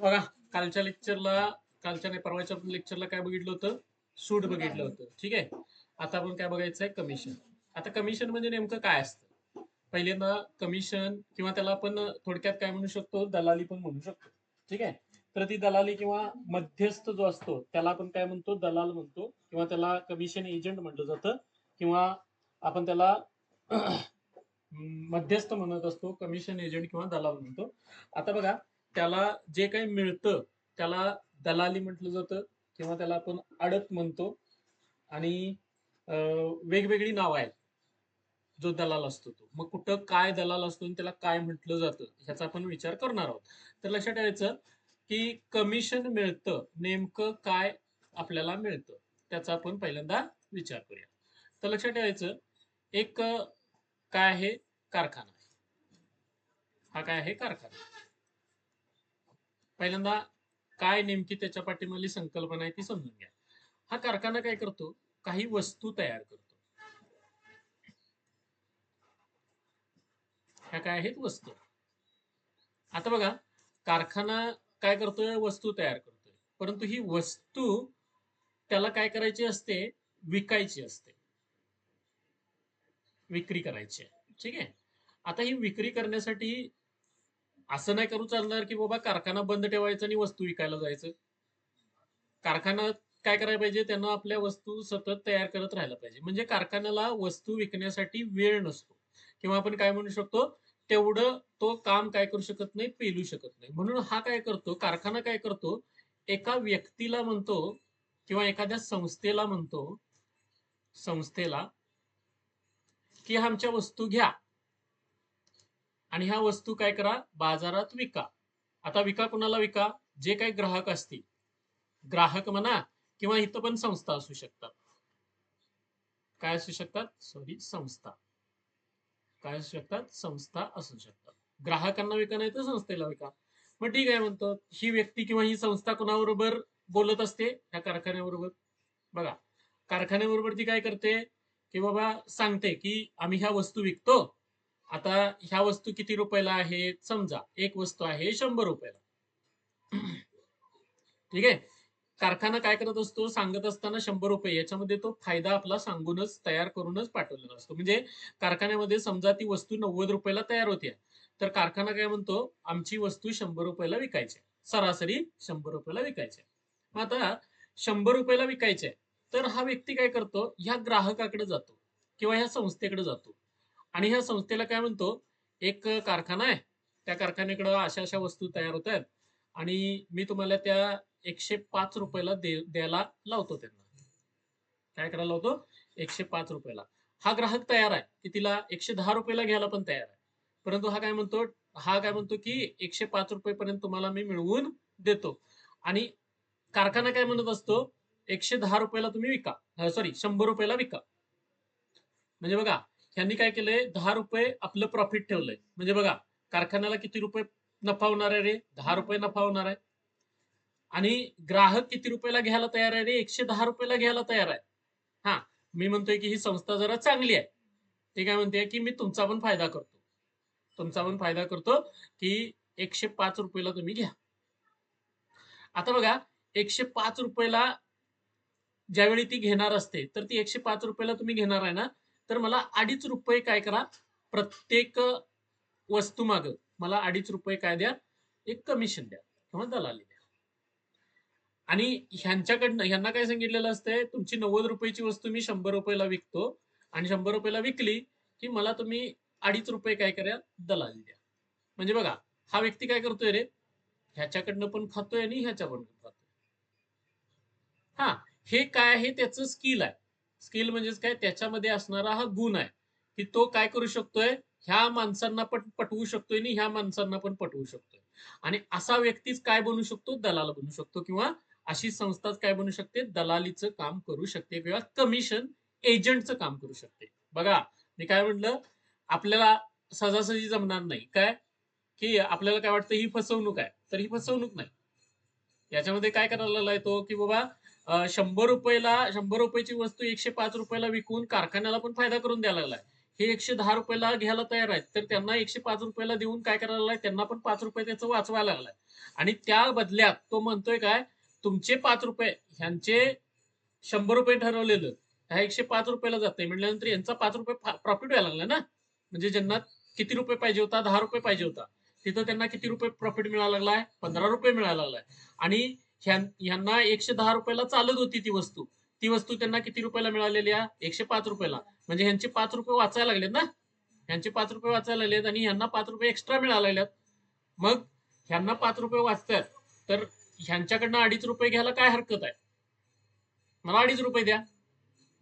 बघा कालच्या लेक्चरला कालच्या नाही परवाच्या लेक्चरला काय बघितलं होतं? सूट बघितलं होतं. ठीक आहे? आता आपण काय बघायचं आहे कमिशन आता कमिशन म्हणजे नेमकं काय असतं? पहिल्यांदा कमिशन किंवा त्याला आपण थोडक्यात काय म्हणू शकतो? दलाली पण म्हणू शकतो. ठीक आहे? तर ती दलाली किंवा मध्यस्थ जो असतो त्याला आपण काय म्हणतो? दलाल म्हणतो. किंवा त्याला कमिशन एजंट म्हटलं जातं. किंवा आपण त्याला मध्यस्थ म्हणत असतो कमिशन एजंट किंवा दलाल म्हणतो. आता बघा त्याला जे काही मिळतं त्याला दलाली म्हटलं जातं किंवा त्याला आपण अडत म्हणतो. आणि वेगवेगळी नावं आहेत. जो दलाल असतो तो. मग कुठं काय दलाल असतो आणि त्याला काय म्हटलं जातं ह्याचा आपण विचार करणार आहोत. तर लक्षात ठेवायचं की कमिशन मिळतं नेमकं काय आपल्याला मिळतं त्याचा आपण पहिल्यांदा विचार करूया. तर लक्षात ठेवायचं एक काय आहे? कारखाना हा काय आहे? कारखाना पहिल्यांदा काय नेमकी त्याच्या पाठीमाली संकल्पना आहे ती समजून घ्या. हा कारखाना काय करतो? काही वस्तू तयार करतो. ह्या काय आहेत? वस्तू. आता बघा कारखाना काय करतोय? वस्तू तयार करतोय. परंतु ही वस्तू त्याला काय करायची असते? विकायची असते. विक्री करायची आहे. ठीक आहे? आता ही विक्री करण्यासाठी असं नाही करू चालणार की बाबा कारखाना बंद ठेवायचा आणि वस्तू विकायला जायचं. कारखाना काय करायला पाहिजे? त्यांना आपल्या वस्तू सतत तयार करत राहायला पाहिजे. म्हणजे कारखान्याला वस्तू विकण्यासाठी वेळ नसतो. किंवा आपण काय म्हणू शकतो? तेवढं तो काम काय करू शकत नाही पेलू शकत नाही. म्हणून हा काय करतो? कारखाना काय करतो? एका व्यक्तीला म्हणतो किंवा एखाद्या संस्थेला म्हणतो संस्थेला की आमच्या वस्तू घ्या. आणि ह्या वस्तू काय करा बाजारात विका. आता विका कुणाला विका? जे काही ग्राहक असतील. ग्राहक म्हणा किंवा इथं पण संस्था असू शकतात. काय असू शकतात? सॉरी संस्था. काय असू शकतात? संस्था असू शकतात. ग्राहकांना विका नाही तर संस्थेला विका. मग ठीक आहे म्हणतो. ही व्यक्ती किंवा ही संस्था कुणाबरोबर बोलत असते? त्या कारखान्याबरोबर. बघा कारखान्याबरोबर ती काय करते? की बाबा सांगते की आम्ही ह्या वस्तू विकतो. आता ह्या वस्तू किती रुपयाला आहेत? समजा एक वस्तू आहे शंभर रुपयाला. ठीक आहे? कारखाना काय करत असतो? सांगत असताना शंभर रुपये याच्यामध्ये तो फायदा आपला सांगूनच तयार करूनच पाठवलेला असतो. म्हणजे कारखान्यामध्ये समजा ती वस्तू नव्वद रुपयाला तयार होते तर कारखाना काय म्हणतो? आमची वस्तू शंभर रुपयाला विकायची सरासरी शंभर रुपयाला विकायची मग आता शंभर रुपयाला विकायचे तर हा व्यक्ती काय करतो? ह्या ग्राहकाकडे जातो किंवा ह्या संस्थेकडे जातो. आणि ह्या संस्थेला काय म्हणतो? एक कारखाना आहे. त्या कारखान्याकडे अशा अशा वस्तू तयार होत आहेत. आणि मी तुम्हाला त्या एकशे पाच रुपयाला द्यायला लावतो त्यांना. काय करायला लावतो? एकशे पाच रुपयाला. हा ग्राहक तयार आहे की तिला एकशे दहा रुपयाला घ्यायला पण तयार आहे. परंतु हा काय म्हणतो? हा काय म्हणतो की एकशे पाच रुपयेपर्यंत तुम्हाला मी मिळवून देतो. आणि कारखाना काय म्हणत असतो? एकशे दहा रुपयाला तुम्ही विका. सॉरी शंभर रुपयाला विका. म्हणजे बघा ह्यांनी काय केलंय? दहा रुपये आपलं प्रॉफिट ठेवलंय. म्हणजे बघा कारखान्याला किती रुपये नफा होणार आहे रे? दहा रुपये नफा होणार आहे. आणि ग्राहक किती रुपयाला घ्यायला तयार आहे रे? एकशे दहा रुपयाला घ्यायला तयार आहे. हा मी म्हणतोय की ही संस्था जरा चांगली आहे. ते काय म्हणते की मी तुमचा पण फायदा करतो. तुमचा पण फायदा करतो की एकशे पाच रुपयाला तुम्ही घ्या. आता बघा एकशे पाच रुपयाला ज्यावेळी ती घेणार असते तर ती एकशे पाच रुपयाला तुम्ही घेणार आहे ना? तर मला अडीच रुपये काय करा प्रत्येक वस्तू माग मला अडीच रुपये काय द्या एक कमिशन द्या किंवा दलाली द्या. आणि ह्यांच्याकडनं ह्यांना काय सांगितलेलं असतंय तुमची नव्वद रुपयाची वस्तू मी शंभर रुपयाला विकतो आणि शंभर रुपयाला विकली की मला तुम्ही अडीच रुपये काय करा दलाली द्या. म्हणजे बघा हा व्यक्ती काय करतोय रे? ह्याच्याकडनं पण खातोय आणि ह्याच्याकडनं पण खातोय. हा हे काय आहे? त्याचं स्किल आहे. स्किल म्हणजेच काय? त्याच्यामध्ये असणारा हा गुण आहे. की तो काय करू शकतोय? ह्या माणसांना पण पटवू शकतोय आणि ह्या माणसांना पण पटवू शकतोय. आणि असा व्यक्तीच काय बनू शकतो? दलाल बनू शकतो किंवा अशी संस्थाच काय बनू शकते? दलालीचं काम करू शकते किंवा कमिशन एजंटचं काम करू शकते. बघा मी काय म्हटलं? आपल्याला सहजासहजी जमणार नाही. काय? की आपल्याला काय वाटतं? ही फसवणूक आहे. तर ही फसवणूक नाही. याच्यामध्ये काय करायला येतो की बाबा शंभर रुपयाला शंभर रुपयाची वस्तू एकशे पाच रुपयाला विकून कारखान्याला पण फायदा करून द्यायला लागलाय. हे एकशे दहा रुपयाला घ्यायला तयार आहेत तर त्यांना एकशे पाच रुपयाला देऊन काय करायला लागलाय? त्यांना पण पाच रुपये त्याचं वाचवायला लागलाय. आणि त्या बदल्यात तो म्हणतोय काय? तुमचे पाच रुपये ह्यांचे शंभर रुपये ठरवलेलं ह्या एकशे पाच रुपयाला जाते म्हटल्यानंतर यांचा पाच रुपये प्रॉफिट व्हायला लागला ना? म्हणजे ज्यांना किती रुपये पाहिजे होता? दहा रुपये पाहिजे होता. तिथं त्यांना किती रुपये प्रॉफिट मिळायला लागलाय? पंधरा रुपये मिळायला लागलाय. आणि ह्यांना एकशे दहा रुपयाला चालत होती ती वस्तू. ती वस्तू त्यांना किती रुपयाला मिळालेली आहे? एकशे पाच रुपयाला. म्हणजे ह्यांचे पाच रुपये वाचायला लागलेत ना? ह्यांचे पाच रुपये वाचायला लागलेत आणि ह्यांना पाच रुपये एक्स्ट्रा मिळायला लागल्यात मग ह्यांना पाच रुपये वाचतात. तर ह्यांच्याकडनं अडीच रुपये घ्यायला काय हरकत आहे? मला अडीच रुपये द्या.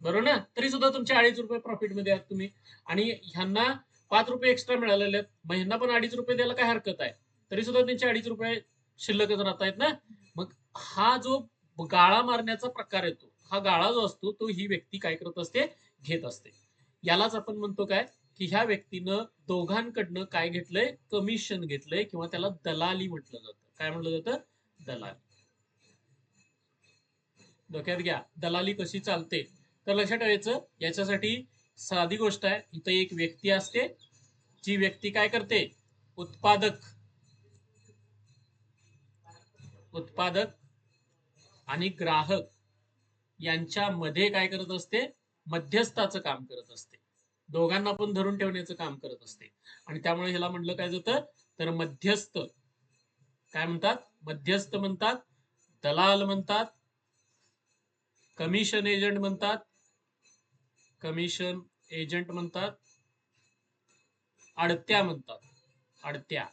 बरोबर ना? तरी सुद्धा तुमचे अडीच रुपये प्रॉफिटमध्ये आहात तुम्ही. आणि ह्यांना पाच रुपये एक्स्ट्रा मिळालेले आहेत मग ह्यांना पण अडीच रुपये द्यायला काय हरकत आहे? तरी सुद्धा त्यांचे अडीच रुपये शिल्लकच राहत आहेत ना? मग हा जो गाळा मारण्याचा प्रकार येतो हा गाळा जो असतो तो ही व्यक्ती काय करत असते? घेत असते. यालाच आपण म्हणतो काय? की ह्या व्यक्तीनं दोघांकडनं काय घेतलंय? कमिशन घेतलंय किंवा त्याला दलाली म्हटलं जातं. काय म्हटलं जातं? दलाली. डोक्यात घ्या दलाली कशी चालते? तर लक्षात ठेवायचं याच्यासाठी साधी गोष्ट आहे. इथं एक व्यक्ती असते जी व्यक्ती काय करते? उत्पादक. उत्पादक आणि ग्राहक यांच्यामध्ये काय करत असते? मध्यस्थाचं काम करत असते. दोघांना पण धरून ठेवण्याचं काम करत असते. आणि त्यामुळे ह्याला म्हटलं काय जातं? तर मध्यस्थ. काय म्हणतात? मध्यस्थ म्हणतात. दलाल म्हणतात. कमिशन एजंट म्हणतात. कमिशन एजंट म्हणतात. अडत्या म्हणतात. अडत्या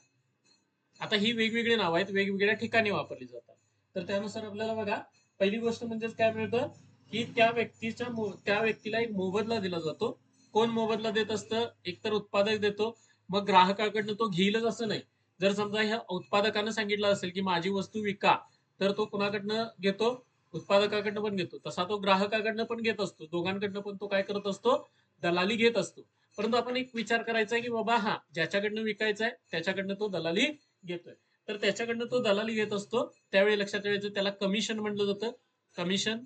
आता ही वेगवेगळी नावं आहेत. वेगवेगळ्या ठिकाणी वापरली जातात. तर त्यानुसार आपल्याला बघा पहिली गोष्ट म्हणजेच काय मिळतं की त्या व्यक्तीच्या त्या व्यक्तीला एक मोबदला दिला जातो. कोण मोबदला देत असतं? एकतर उत्पादक देतो. मग ग्राहकाकडनं तो घेईलच असं नाही. जर समजा ह्या उत्पादकानं सांगितलं असेल की माझी वस्तू विका तर तो कुणाकडनं घेतो? उत्पादकाकडनं पण घेतो. तसा तो ग्राहकाकडनं पण घेत असतो. दोघांकडनं पण तो काय करत असतो? दलाली घेत असतो. परंतु आपण एक विचार करायचा आहे की बाबा हा ज्याच्याकडनं विकायचा आहे त्याच्याकडनं तो दलाली घेतोय. तर त्याच्याकडनं तो दलाली घेत असतो. त्यावेळी लक्षात ठेवायचं त्याला कमिशन म्हटलं जातं. कमिशन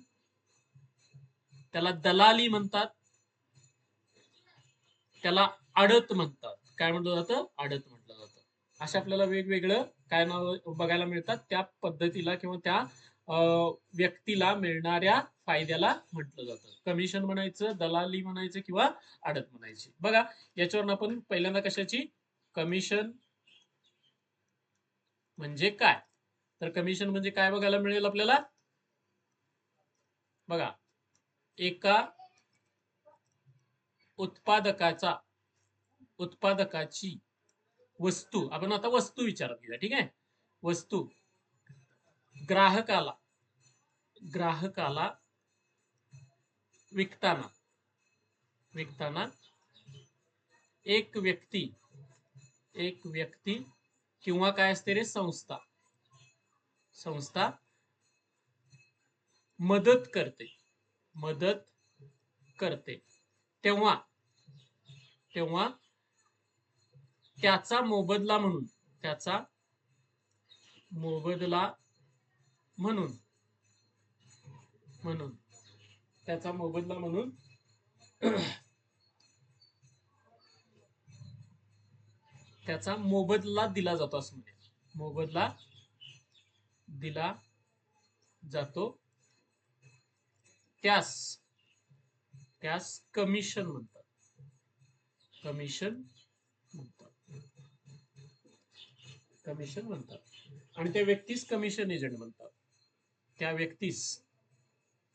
त्याला दलाली म्हणतात. त्याला आडत म्हणतात. काय म्हटलं जातं? आडत म्हटलं जातं. अशा आपल्याला वेगवेगळं काय नाव बघायला मिळतात. त्या पद्धतीला किंवा त्या व्यक्तीला मिळणाऱ्या फायद्याला म्हटलं जातं. कमिशन म्हणायचं दलाली म्हणायचं किंवा आडत म्हणायची. बघा याच्यावरून आपण पहिल्यांदा कशाची? कमिशन म्हणजे काय? तर कमिशन म्हणजे काय बघायला मिळेल आपल्याला? बघा एका उत्पादकाचा उत्पादकाची वस्तू आपण आता वस्तू विचारत घेऊया ठीक आहे? वस्तू ग्राहकाला ग्राहकाला विकताना विकताना एक व्यक्ती एक व्यक्ती किंवा काय असते रे? संस्था. संस्था मदत करते. मदत करते. तेव्हा तेव्हा त्याचा मोबदला म्हणून त्याचा मोबदला म्हणून म्हणून त्याचा मोबदला म्हणून त्याचा मोबदला दिला जातो असं म्हणजे मोबदला दिला जातो. त्यास त्यास कमिशन म्हणतात. कमिशन म्हणतात. कमिशन म्हणतात. आणि त्या व्यक्तीस कमिशन एजंट म्हणतात. त्या व्यक्तीस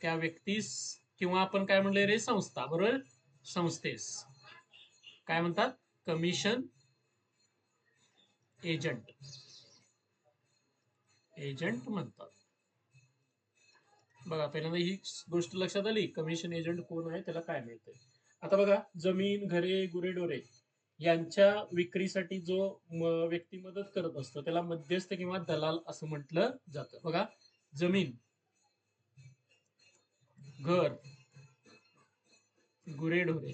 त्या व्यक्तीस किंवा आपण काय म्हणले रे संस्था बरोबर? संस्थेस. काय म्हणतात? Commission agent. एजंट म्हणतात. बघा पहिल्यांदा ही गोष्ट लक्षात आली कमिशन एजंट कोण आहे त्याला काय मिळतंय. आता बघा जमीन घरे गुरेढोरे यांच्या विक्रीसाठी जो व्यक्ती मदत करत असतो त्याला मध्यस्थ किंवा दलाल असं म्हटलं जातं. बघा जमीन घर गुरेढोरे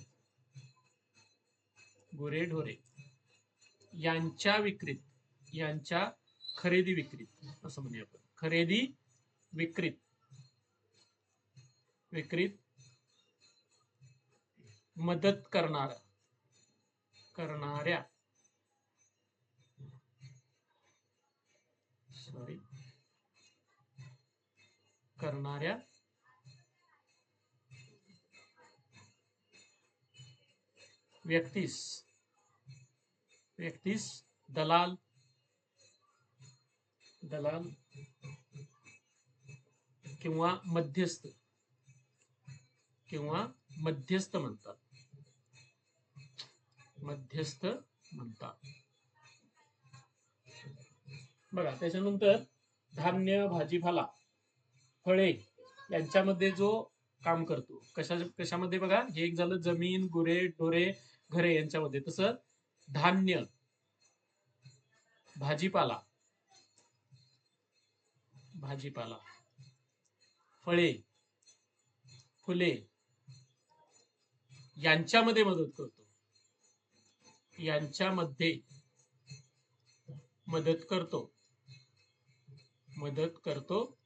गुरेढोरे. यांच्या विक्रीत यांच्या खरेदी विक्रीत असं म्हणूया आपण. खरेदी विक्रीत. विक्रीत मदत करणार करणाऱ्या. सॉरी करणाऱ्या. व्यक्तीस. एकतीस दलाल. दलाल किंवा मध्यस्थ. किंवा मध्यस्थ म्हणतात. मध्यस्थ म्हणतात. बघा त्याच्यानंतर धान्य भाजीपाला फळे यांच्यामध्ये जो काम करतो. कशा कशामध्ये बघा? हे एक झालं जमीन गुरे डोरे घरे यांच्यामध्ये. तसं धान्य भाजीपाला भाजीपाला फळे फुले यांच्यामध्ये मदत करतो. यांच्यामध्ये मदत करतो. मदत करतो.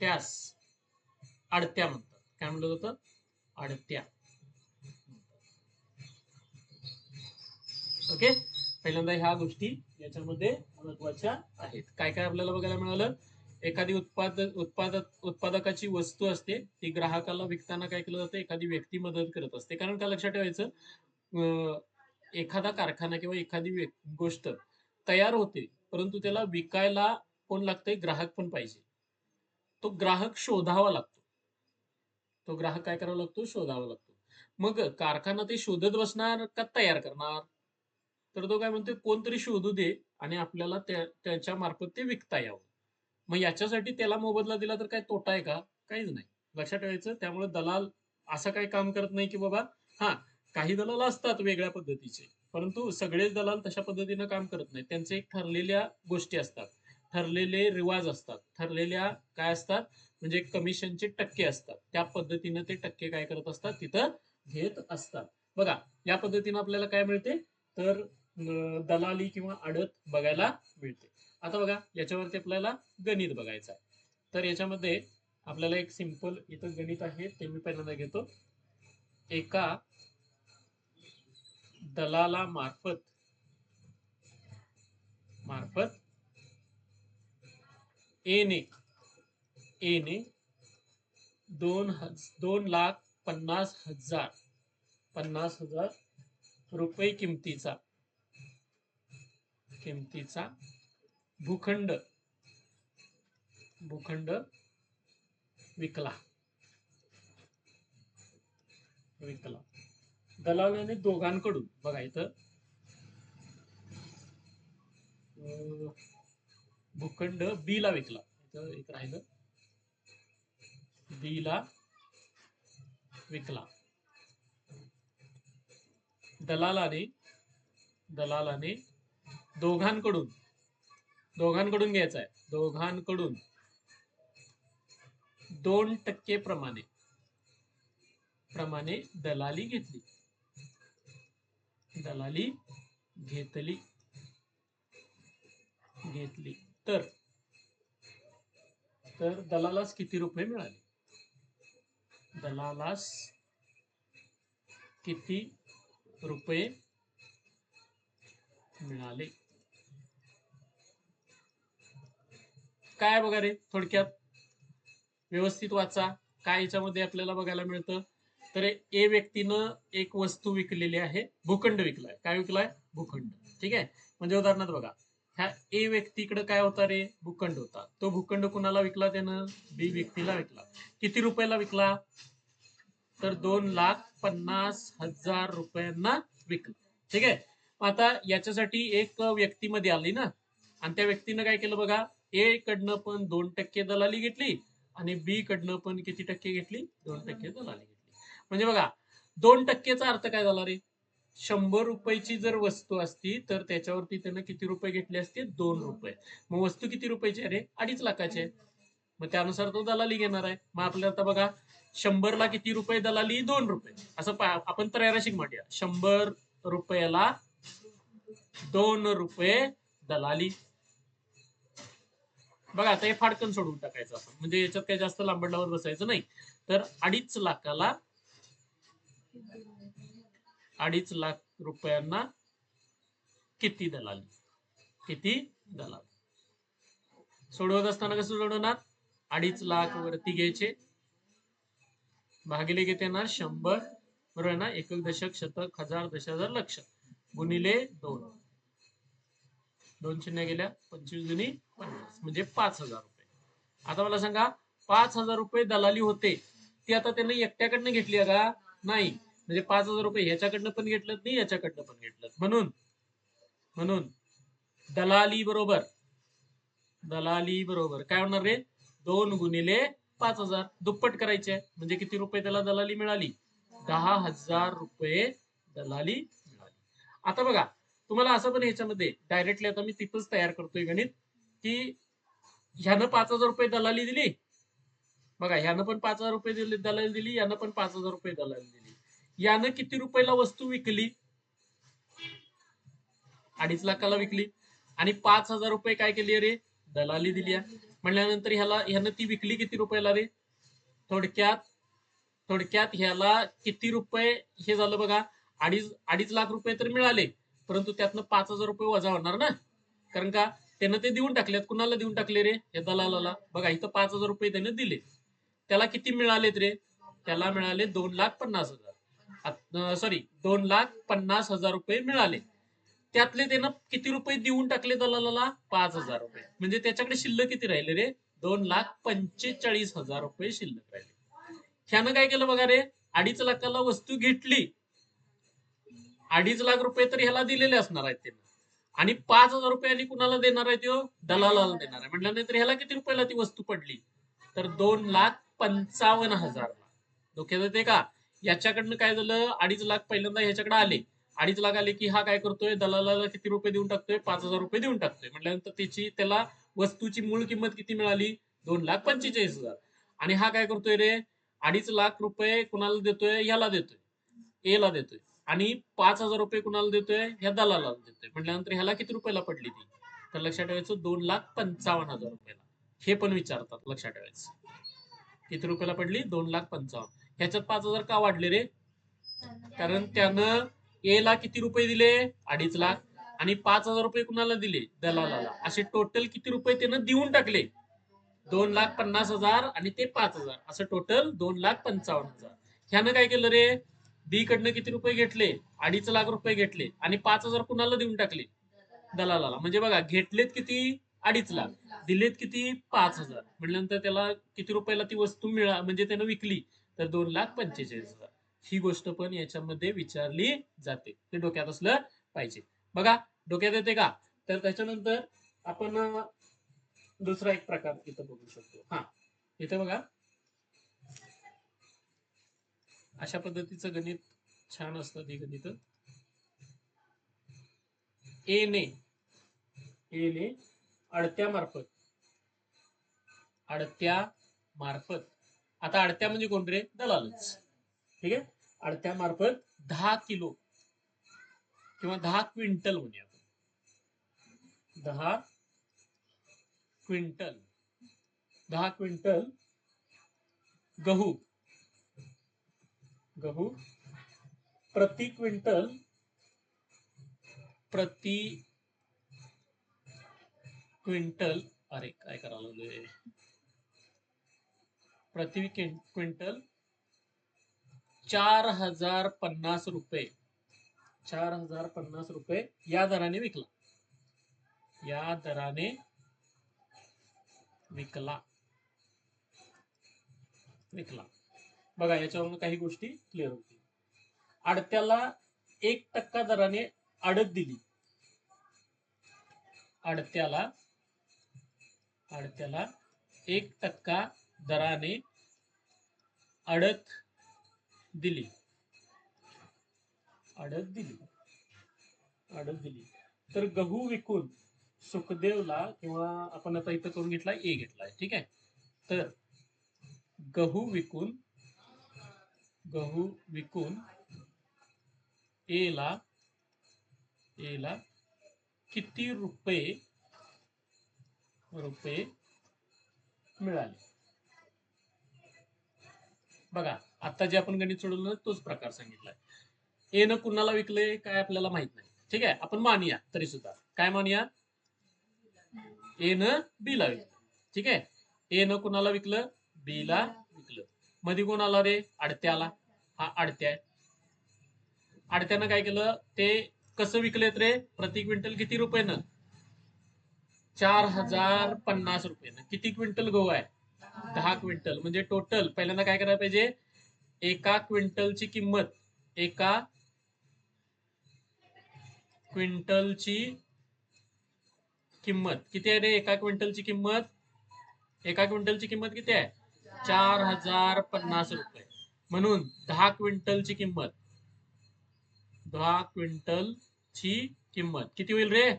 त्यास आडत्या म्हणतात. काय म्हणलं जातं आडत्या. ओके? पहिल्यांदा ह्या गोष्टी याच्यामध्ये महत्त्वाच्या आहेत. काय काय आपल्याला बघायला मिळालं? एखादी उत्पादक उत्पादक उत्पादकाची वस्तू असते ती ग्राहकाला विकताना काय केलं जातं? एखादी व्यक्ती मदत करत असते. कारण का लक्षात ठेवायचं? अं, एखादा कारखाना किंवा एखादी गोष्ट तयार होते परंतु त्याला विकायला कोण लागतंय? ग्राहक पण पाहिजे. तो ग्राहक शोधावा लागतो. तो ग्राहक काय करावा लागतो? शोधावा लागतो. मग कारखाना ते शोधत बसणार का तयार करणार? तर तो काय म्हणतोय कोणतरी शोधू दे आणि आपल्याला त्या त्याच्या मार्फत ते विकता यावं. मग याच्यासाठी त्याला मोबदला दिला तर काय तोटा आहे का? काहीच नाही. लक्षात ठेवायचं त्यामुळे दलाल असं काही काम करत नाही की बाबा हा काही दलाल असतात वेगळ्या पद्धतीचे परंतु सगळेच दलाल तशा पद्धतीनं काम करत नाही त्यांचे एक ठरलेल्या गोष्टी असतात. ठरलेले रिवाज असतात. ठरलेल्या काय असतात? म्हणजे कमिशनचे टक्के असतात. त्या पद्धतीनं ते टक्के काय करत असतात? तिथं घेत असतात. बघा या पद्धतीनं आपल्याला काय मिळते? तर दलाली किंवा आडत बघायला मिळते. आता बघा याच्यावरती आपल्याला गणित बघायचं आहे. तर याच्यामध्ये आपल्याला एक सिंपल इथं गणित आहे ते मी पहिल्यांदा घेतो. एका दलाला मार्फत मार्फत एने एने दोन हज दोन लाख पन्नास हजार पन्नास हजार रुपये किमतीचा. किमतीचा भूखंड भूखंड विकला. विकला. दलालाने दोघांकडून बघा इथं. भूखंड बी ला विकला. इथं एक राहिलं. बी ला विकला. दलालाने दलालाने दोघांकडून. दोघांकडून घ्यायचा आहे दोघांकडून. दोन टक्के प्रमाणे. प्रमाणे दलाली घेतली. दलाली घेतली. घेतली. तर तर दलालास किती रुपये मिळाले? दलालास किती रुपये मिळाले? काय बघा रे थोडक्यात? व्यवस्थित वाचा. काय याच्यामध्ये आपल्याला बघायला मिळतं? तर ए व्यक्तीनं एक वस्तू विकलेली आहे भूखंड विकलाय. काय विकलाय? भूखंड. ठीक आहे? म्हणजे उदाहरणार्थ बघा. ह्या ए व्यक्तीकडे काय होता रे? भूखंड होता. तो भूखंड कुणाला विकला त्यानं? बी व्यक्तीला विकला. किती रुपयाला विकला? तर दोन लाख पन्नास हजार रुपयांना विकला. ठीक आहे? आता याच्यासाठी एक व्यक्तीमध्ये आली ना? आणि त्या व्यक्तीनं काय केलं बघा? ए कडनं पण दोन टक्के दलाली घेतली आणि बी कडनं पण किती टक्के घेतली? दोन टक्के दलाली घेतली. म्हणजे बघा दोन टक्केचा अर्थ काय झाला रे? शंभर रुपयाची जर वस्तू असती तर त्याच्यावरती त्यानं किती रुपये घेतले असते? दोन रुपये. मग वस्तू किती रुपयाची आहे रे? अडीच लाखाची आहे. मग त्यानुसार तो दलाली घेणार आहे. मग आपल्याला आता बघा शंभरला किती रुपये दलाली दोन रुपये. असं पा- आपण त्रैराशिक म्हणूया शंभर रुपयाला दोन रुपये दलाली. बघा आता हे फाडकन सोडून टाकायचं आपण. म्हणजे याच्यात काही जास्त लांबडलावर बसायचं नाही. तर अडीच लाखाला अडीच लाख रुपयांना किती दलाली? किती दलाल? सोडवत असताना कसं सोडवणार? अडीच लाख वरती घ्यायचे. भागिले घेते ना शंभर. बरोबर ना? एकक दशक शतक हजार दश हजार लक्ष. गुणिले दोन. दोन शून्य गेल्या. पंचवीस दुनी पन्नास म्हणजे पाच हजार रुपये. आता मला सांगा पाच हजार रुपये दलाली होते ती आता त्यांनी एकट्याकडनं घेतली का? नाही. म्हणजे पाच हजार रुपये ह्याच्याकडनं पण घेतलं नाही याच्याकडनं पण घेतलं म्हणून म्हणून दलाली बरोबर दलाली बरोबर. काय होणार रे? दोन गुणिले पाच हजार. दुप्पट करायचे. म्हणजे किती रुपये त्याला दलाली मिळाली? दहा हजार रुपये दलाली मिळाली. आता बघा तुम्हाला असं पण ह्याच्यामध्ये डायरेक्टली आता मी तिथंच तयार करतोय गणित. की ह्यानं पाच हजार रुपये दलाली दिली. बघा ह्यानं पण पाच हजार रुपये दिले दलाली दिली यानं पण पाच हजार रुपये दलाली दिली. यानं किती रुपयाला वस्तू विकली? अडीच लाखाला विकली. आणि पाच हजार रुपये काय केली रे दलाली दिली म्हणल्यानंतर ह्याला ह्यानं ती विकली किती रुपयाला रे? थोडक्यात थोडक्यात ह्याला किती रुपये हे झालं बघा. अडीच अडीच लाख रुपये तर मिळाले परंतु त्यातनं पाच हजार रुपये वजा होणार ना? कारण का? त्यानं ते देऊन टाकलेत कुणाला देऊन टाकले रे? हे दलालाला. बघा इथं पाच हजार रुपये त्याने दिले. त्याला किती मिळालेत रे? त्याला मिळाले दोन लाख पन्नास हजार. सॉरी दोन लाख पन्नास हजार रुपये मिळाले. त्यातले त्यानं किती रुपये देऊन टाकले दलालाला? पाच हजार रुपये. म्हणजे त्याच्याकडे शिल्लक किती राहिले रे? दोन लाख पंचेचाळीस हजार रुपये शिल्लक राहिले. ह्यानं काय केलं बघा रे? अडीच लाखाला वस्तू घेतली. अडीच लाख रुपये तर ह्याला दिलेले असणार आहेत त्यांना. आणि पाच हजार रुपयांनी कुणाला देणार आहे तो दलालाला देणार आहे. म्हटल्यानंतर ह्याला किती रुपयाला ती वस्तू पडली? तर दोन लाख पंचावन्न हजारला डोक्यात येते का? याच्याकडनं काय झालं? अडीच लाख पहिल्यांदा ह्याच्याकडे आले. अडीच लाख आले की हा काय करतोय? दलालाला किती रुपये देऊन टाकतोय? पाच हजार रुपये देऊन टाकतोय. म्हटल्यानंतर त्याची त्याला वस्तूची मूळ किंमत किती मिळाली? दोन लाख पंचेचाळीस हजार. आणि हा काय करतोय रे? अडीच लाख रुपये कुणाला देतोय? याला देतोय. ए ला देतोय. आणि पाच हजार रुपये कुणाला देतोय? ह्या दलाला देतोय. म्हटल्यानंतर ह्याला किती रुपयाला पडली ती? तर लक्षात ठेवायचं दोन लाख पंचावन्न हजार रुपयाला. हे पण विचारतात लक्षात ठेवायचं. किती रुपयाला पडली? दोन लाख पंचावन्न. ह्याच्यात पाच हजार का वाढले रे? कारण त्यानं ए ला किती रुपये दिले? अडीच लाख. आणि पाच हजार रुपये कुणाला दिले? दलालाला. असे टोटल किती रुपये त्यानं देऊन टाकले? दोन लाख पन्नास हजार आणि ते पाच हजार. असं टोटल दोन लाख पंचावन्न हजार. ह्यानं काय केलं रे? बी कडनं किती रुपये घेतले? अडीच लाख रुपये घेतले. आणि पाच हजार कुणाला देऊन टाकले? दलालाला. म्हणजे बघा घेतलेत किती? अडीच लाख. दिलेत किती? पाच हजार. म्हटल्यानंतर त्याला किती रुपयाला ती वस्तू मिळा म्हणजे त्यानं विकली तर दोन लाख पंचेचाळीस हजार. ही गोष्ट पण याच्यामध्ये विचारली जाते. ते डोक्यात असलं पाहिजे. बघा डोक्यात येते का? तर त्याच्यानंतर आपण दुसरा एक प्रकार इथं बघू शकतो. हा. इथं बघा. अशा पद्धतीचं गणित छान असतं ते गणित. ए ने ए ने अडत्या मार्फत अडत्या मार्फत. आता अडत्या म्हणजे कोण रे? दलालच. ठीक आहे? अडत्या मार्फत दहा किलो किंवा दहा क्विंटल म्हणूया आपण. दहा क्विंटल. दहा क्विंटल गहू. गहू प्रति क्विंटल प्रति क्विंटल अरे काय करायला लागलोय? प्रति क्विंटल चार हजार पन्नास रुपये. चार हजार पन्नास रुपये या दराने विकला. या दराने विकला. विकला. बघा याच्यावरून काही गोष्टी क्लिअर होतील. आडत्याला एक टक्का दराने आडत दिली. आडत्याला आडत्याला एक टक्का दराने अडत दिली. अडत दिली. अडत दिली. तर गहू विकून सुखदेवला किंवा आपण आता इथं करून घेतला ए घेतलाय ठीक आहे? तर गहू विकून गहू विकून ए ला ए ला किती रुपये रुपये मिळाले? बघा आता जे आपण गणित सोडवलं तोच प्रकार सांगितलाय. ए न कुणाला विकले काय आपल्याला माहीत नाही. ठीक आहे आपण मानूया तरी सुद्धा काय मानूया? ए न बी ला विकलं. ठीक आहे ए न कुणाला विकलं? बी ला मध्ये कोण आला रे? आडत्याला. हा आडत्या आहे. आडत्यानं काय केलं? ते कसं विकलेत रे? प्रति क्विंटल किती रुपयेनं? चार हजार पन्नास रुपयेनं. किती क्विंटल गहू आहे? दहा क्विंटल. म्हणजे टोटल पहिल्यांदा काय करायला पाहिजे? एका क्विंटलची किंमत एका क्विंटलची किंमत. किती आहे रे? एका क्विंटलची किंमत? एका क्विंटलची किंमत किती आहे? चार हजार पन्नास रुपये. म्हणून दहा क्विंटलची किंमत. दहा क्विंटलची किंमत. किती होईल रे?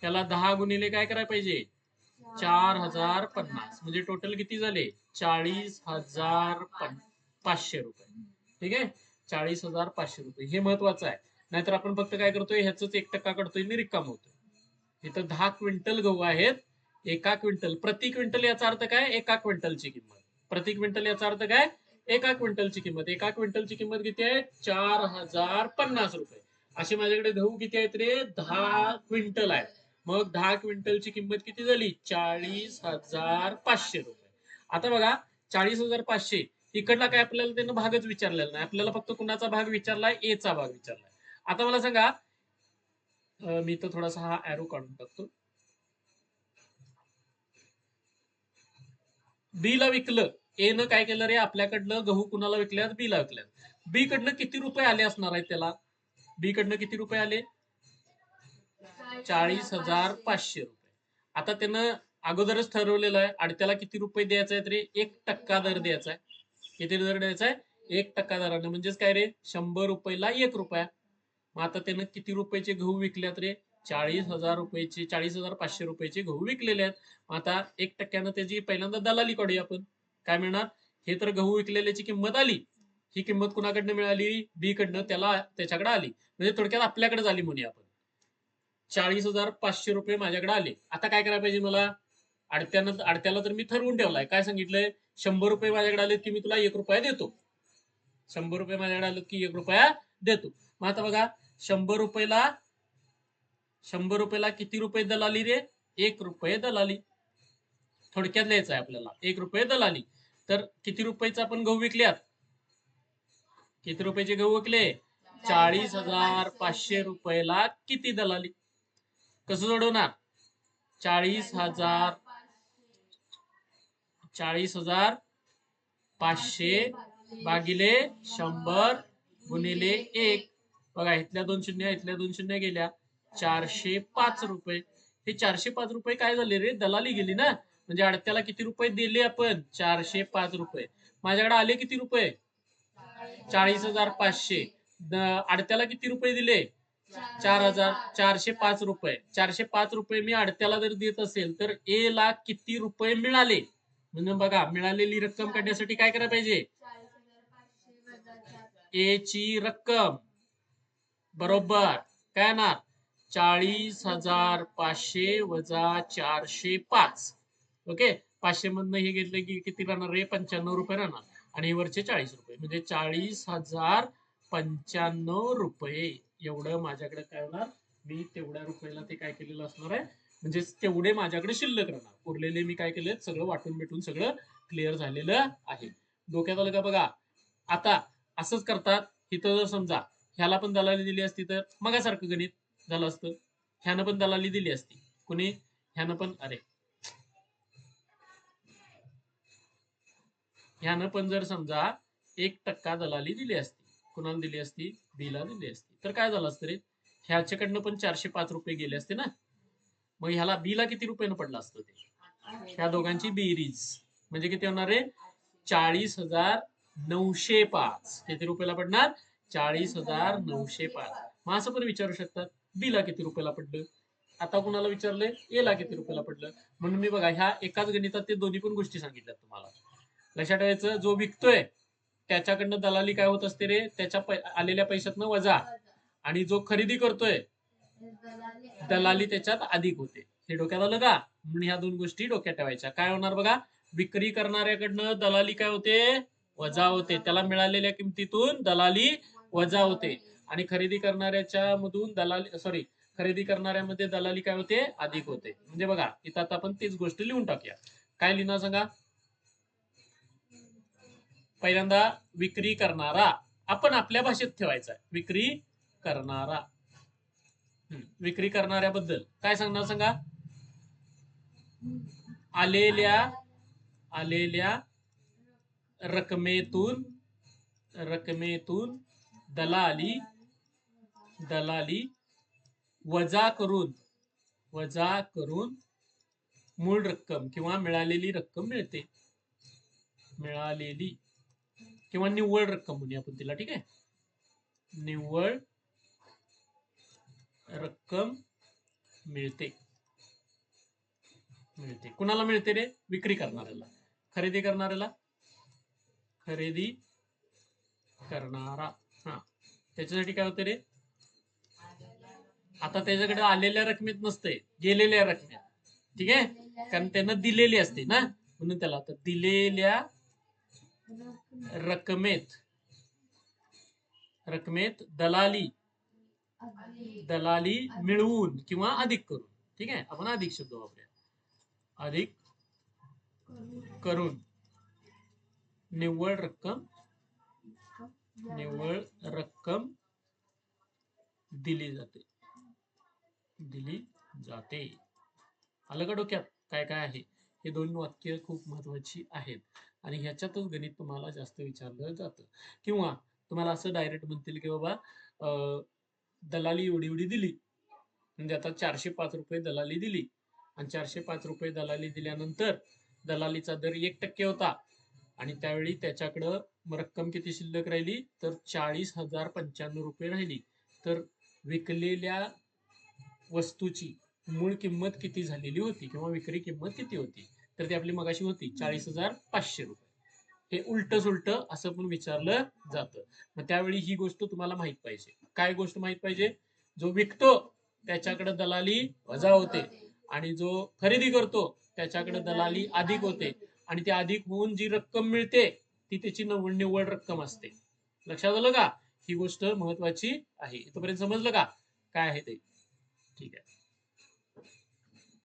त्याला दहा गुणिले काय करायला पाहिजे? चार हजार पन्नास. म्हणजे टोटल किती झाले? चाळीस हजार पाचशे रुपये. ठीक आहे? चाळीस हजार पाचशे रुपये. हे महत्वाचं आहे. नाहीतर आपण फक्त काय करतोय? ह्याच एक टक्का काढतोय आणि रिकाम होतोय. इथं दहा क्विंटल गहू आहेत. एका क्विंटल. प्रति क्विंटल याचा अर्थ काय? एका क्विंटलची किंमत. प्रति क्विंटल याचा अर्थ काय? एका क्विंटलची किंमत. एका क्विंटलची किंमत किती आहे? चार हजार पन्नास रुपये. असे माझ्याकडे गहू किती आहेत रे? दहा क्विंटल आहेत. मग दहा क्विंटलची किंमत किती झाली? चाळीस हजार पाचशे रुपये. आता बघा चाळीस हजार पाचशे. इकडला काय आपल्याला त्यानं भागच विचारलेला नाही. आपल्याला फक्त कुणाचा भाग विचारलाय? ए चा भाग विचारलाय. आता मला सांगा मी तर थोडासा हा अॅरो काढून टाकतो. बी ला विकलं ए न काय केलं रे? आपल्याकडनं गहू कुणाला विकल्यात बी ला विकल्यात बी कडनं किती रुपये आले असणार आहेत त्याला? बी कडनं किती रुपये आले? चाळीस हजार पाचशे रुपये. आता त्यानं अगोदरच ठरवलेलं आहे आणि त्याला किती रुपये द्यायचा आहे तरी एक टक्का दर द्यायचा आहे. किती दर द्यायचा आहे? एक टक्का दराने. म्हणजेच काय रे? शंभर रुपयाला एक रुपया. मग आता त्यानं किती रुपयाचे गहू विकल्यात रे? चाळीस हजार रुपयेचे चाळीस हजार पाचशे रुपयेचे गहू विकलेले आहेत. मग आता एक टक्क्यानं त्याची पहिल्यांदा दलाली काढूया आपण. काय मिळणार? हे तर गहू विकलेल्याची किंमत आली. ही किंमत कुणाकडनं मिळाली? बी कडनं त्याला त्याच्याकडे आली. म्हणजे थोडक्यात आपल्याकडे झाली म्हणूया आपण. चाळीस हजार पाचशे रुपये माझ्याकडे आले. आता काय करायला पाहिजे मला? अडत्यानं अडत्याला तर मी ठरवून ठेवलाय. काय सांगितलंय? शंभर रुपये माझ्याकडे आलेत की मी तुला एक रुपया देतो. शंभर रुपये माझ्याकडे आलेत की एक रुपया देतो. मग आता बघा शंभर रुपयाला शंभर रुपयाला किती रुपये दलाली रे? एक रुपये दलाली. थोडक्यात लिहायचं आहे आपल्याला. एक रुपये दलाली. तर किती रुपयेचा आपण गहू विकल्यात? किती रुपयाचे गहू विकले? चाळीस हजार पाचशे रुपयाला किती दलाली? कसं जोडवणार? चाळीस हजार चाळीस हजार पाचशे भागिले शंभर गुणिले एक. बघा इथल्या दोन शून्य इथल्या दोन शून्य गेल्या. चारशे पाच रुपये. हे चारशे पाच रुपये काय झाले रे? दलाली गेली ना? म्हणजे अडत्याला किती रुपये दिले आपण? चारशे पाच रुपये. माझ्याकडे आले किती रुपये? चाळीस हजार पाचशे. अडत्याला किती रुपये दिले? चार हजार चारशे पाच रुपये. चारशे पाच रुपये मी अडत्याला जर देत असेल तर ए ला किती रुपये मिळाले? म्हणजे बघा मिळालेली रक्कम काढण्यासाठी काय करायला पाहिजे? ए ची रक्कम. बरोबर. काय येणार चाळीस हजार पाचशे वजा चारशे पाच. ओके पाचशे मधनं हे घेतलं की किती राहणार रे? पंच्याण्णव रुपये राहणार. आणि वरचे चाळीस रुपये. म्हणजे चाळीस हजार पंच्याण्णव रुपये. एवढं माझ्याकडे काय होणार मी तेवढ्या रुपयाला ते काय केलेलं असणार आहे? म्हणजे तेवढे माझ्याकडे शिल्लक राहणार. उरलेले मी काय केले सगळं वाटून भेटून सगळं क्लिअर झालेलं आहे. डोक्यात आलं का बघा? आता असंच करतात. इथं जर समजा ह्याला पण दलाली दिली असती तर मगासारखं गणित. झालं असतं. ह्यानं पण दलाली दिली असती. कुणी? ह्यानं पण अरे. ह्यानं पण जर समजा एक टक्का दलाली दिली असती कुणाला दिली असती? बीला दिली असती. तर काय झालं असतं रे? ह्याच्याकडनं पण चारशे पाच रुपये गेले असते ना? मग ह्याला बीला किती रुपयानं पडलं असतं ते? ह्या दोघांची बेरीज म्हणजे किती होणार रे? चाळीस हजार नऊशे पाच. किती रुपयाला पडणार? चाळीस हजार नऊशे पाच. मग असं पण विचारू शकतात. बीला किती रुपयाला पडलं? आता कुणाला विचारलंय? ए ला किती रुपयाला पडलं? म्हणून मी बघा ह्या एकाच गणितात ते दोन्ही पण गोष्टी सांगितल्यात तुम्हाला. लक्षात ठेवायचं जो विकतोय त्याच्याकडनं दलाली काय होत असते रे? त्याच्या पै- आलेल्या पैशातनं वजा. आणि जो खरेदी करतोय दलाली त्याच्यात अधिक होते. हे डोक्यात आलं का? म्हणून ह्या दोन गोष्टी डोक्यात ठेवायच्या. काय होणार बघा? विक्री करणाऱ्याकडनं दलाली काय होते? वजा होते. त्याला मिळालेल्या किमतीतून दलाली वजा होते. आणि खरेदी करणाऱ्याच्या मधून दलाली सॉरी खरेदी करणाऱ्यामध्ये दलाली काय होते? अधिक होते. म्हणजे बघा इथं आता आपण तीच गोष्ट लिहून टाकूया. काय लिहिणार सांगा? पहिल्यांदा विक्री करणारा. आपण आपल्या भाषेत ठेवायचा विक्री करणारा. विक्री करणाऱ्याबद्दल. काय सांगणार सांगा? आलेल्या आलेल्या रकमेतून रकमेतून दलाली दलाली वजा करून वजा करून मूळ रक्कम किंवा मिळालेली रक्कम मिळते. मिळालेली किंवा निव्वळ रक्कम म्हणूया आपण तिला ठीक आहे? निव्वळ रक्कम मिळते. मिळते. कुणाला मिळते रे? विक्री करणाऱ्याला. खरेदी करणाऱ्याला? खरेदी करणारा. हा. त्याच्यासाठी काय होते रे? आता त्याच्याकडे आलेल्या रकमेत नसते गेलेल्या रकमेत. ठीक आहे? कारण त्यानं दिलेली असते ना? म्हणून त्याला आता दिलेल्या रकमेत रकमेत दलाली दलाली मिळवून किंवा अधिक करून. ठीक आहे? आपण अधिक शब्द वापरूया. अधिक करून. निव्वळ रक्कम निव्वळ रक्कम दिली जाते. दिली जाते. आलं का डोक्यात काय काय आहे? हे दोन वाक्य खूप महत्वाची आहेत. आणि ह्याच्यातच गणित तुम्हाला जास्त विचारलं जातं. किंवा तुम्हाला असं डायरेक्ट म्हणतील की बाबा दलाली एवढी एवढी दिली. म्हणजे आता चारशे पाच रुपये दलाली दिली. आणि चारशे पाच रुपये दलाली दिल्यानंतर दलालीचा दर एक टक्के होता. आणि त्यावेळी त्याच्याकडं रक्कम किती शिल्लक राहिली? तर चाळीस हजार पंच्याण्णव रुपये राहिली. तर विकलेल्या वस्तूची मूळ किंमत किती झालेली होती किंवा विक्री किंमत किती होती? तर ती आपली मगाशी होती चाळीस हजार पाचशे रुपये. हे उलट सुलट असं पण विचारलं जातं. मग त्यावेळी ही गोष्ट तुम्हाला माहीत पाहिजे. काय गोष्ट माहीत पाहिजे? जो विकतो त्याच्याकडे दलाली वजा होते. आणि जो खरेदी करतो त्याच्याकडे दलाली अधिक होते. आणि ते अधिक होऊन जी रक्कम मिळते ती त्याची नव्वद निव्वळ रक्कम असते. लक्षात आलं का? ही गोष्ट महत्वाची आहे. इथपर्यंत समजलं का? काय आहे ते? ठीक आहे